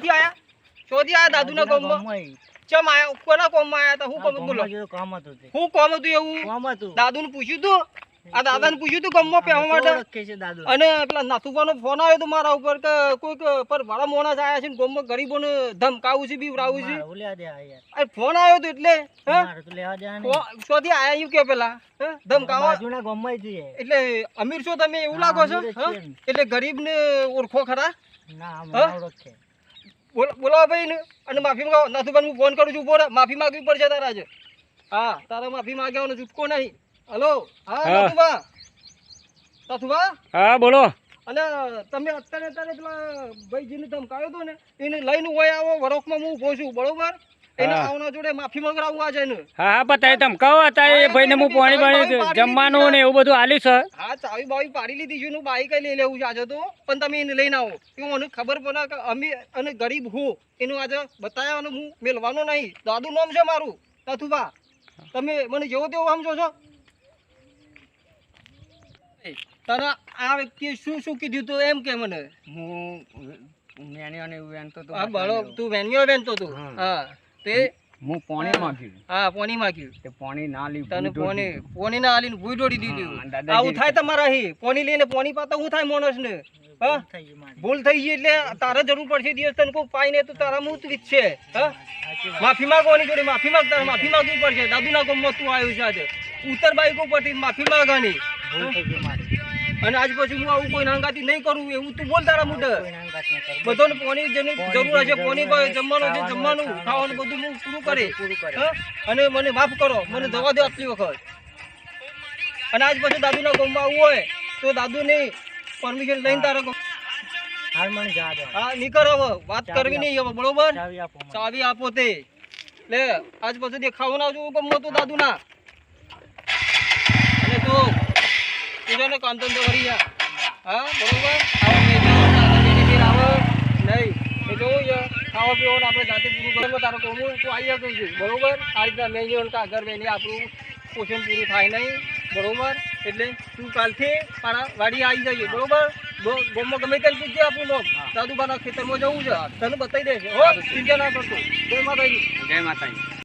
ચોથી આયા? ચોથી આયા દાદુના ગામમાં? ચમ આયા? કોના ગામમાં આયા તા? હું કોમ બોલો? કામ હતું હું કોમ હતું એવું? કામ હતું. દાદુને પૂછ્યું તું? આ દાદાને પૂછ્યું તું ગામમાં પહેવા માટે. અને પેલા નાથુભાનો ફોન આવ્યો તો મારા ઉપર કે કોઈક પર ભાડા મોણસ આવ્યા છે ને ગામમાં ગરીબોને ધમકાવું છે બીવરાવું છે. ફોન આવ્યો તો એટલે ચોથી આયા યુ કે પેલા ધમકાવા. એટલે અમીર છો તમે એવું લાગો છો? એટલે ગરીબ ને. એટલે ગરીબને ઓળખો ખરા? ના, ઓળખે. બોલો બોલાવો ભાઈ અને માફી માંગો. નાથુભાઈ હું ફોન કરું છું. ઊભો માફી માંગવી પડશે તારા આજે. હા તારા માફી માંગ્યાનો ચૂપકો નહીં. હલો? હા. નાથુભા? નાથુભા? હા બોલો. અને તમે અત્યારે અત્યારે પેલા ભાઈજીને ધમકાયો હતો ને એને લઈને હોય આવો વરોકમાં હું ઊભો છું. બરોબર? એને જોડે માફી માંગરાવું આ ને હા હા બતાવી તમે કહો હતા એ ભાઈને હું પાણી પાણી જમવાનું ને એવું બધું આલ્યું છે. હા ચાવી બાવી પાડી લીધી છું બાઈક લઈ લેવું છે આજે તો. પણ તમે એને લઈને આવો. એવું મને ખબર પડે કે અમે અને ગરીબ હું. એનું આજે બતાવવાનું હું મેળવાનો નહીં. દાદુ નામ છે મારું નાથુભા. તમે મને જેવો તેવો સમજો છો તને આ વ્યક્તિએ શું શું કીધું તું એમ કે મને? હું મેણીઓને વેનતો તો હા બળો તું વેન્યો વેનતો તું. હા. તે હું પોણી માંગ્યું હા પોની માગ્યું તે પોણી ના લી તને પોણી પોણી ના આલીને ભૂઈ દોડી દીધું આવું થાય તમારા અહીં પોણી લઈને પોની પાતા હું થાય માણસ ને હા થઈ ગઈ મારી. ભૂલ થઈ ગઈ એટલે તારે જરૂર પડશે દિવસ તને કોઈ પાઈ ને તો તારા મુત છે. હા. માફી માંગવાની જોડે માફી માંગ તારે માફી માંગવી પડશે. દાદુના ગામમાં તું આવ્યું છે આજે. ઉત્તર બાઈકો પરથી માફી માંગવાની. ભૂલ થઈ ગઈ. અને આજ પછી હું આવું કોઈ નાંગાતી નહીં કરું એવું તું બોલ તારા મુઢે. બધાને પોની જેની જરૂર હશે પોની જમવાનું છે જમવાનું ખાવાનું બધું હું પૂરું કરે? અને મને માફ કરો મને દવા દો આટલી વખત. અને આજ પછી દાદુના ગામમાં આવવું હોય તો દાદુની પરમિશન લઈને તારો હા નીકળ હવે વાત કરવી નહીં હવે બરોબર? ચાવી આપો તે. લે આજ પછી દેખાવું ના જોવું દાદુના તો અને તું તું છે ને કામ ધંધો કરી જા હા બરોબર? આવા નહીં એ જોવું છે. ખાવા પીવાનું આપણે જાતે પૂરું કરવા તારો કોમું તું આવી જતું છું બરોબર? આ રીતના મેં કાગર બેની આપણું પોષણ પૂરું થાય નહીં. બરોબર? એટલે તું કાલથી મારા વાડી આવી જઈએ બરોબર? ગોમમાં ગમે ત્યાં પૂછજે આપણું નામ. દાદુબાના ખેતરમાં જવું છે. તને બતાવી દેશે હો ચિંતા ના કરતો. જય માતાજી. જય માતાજી.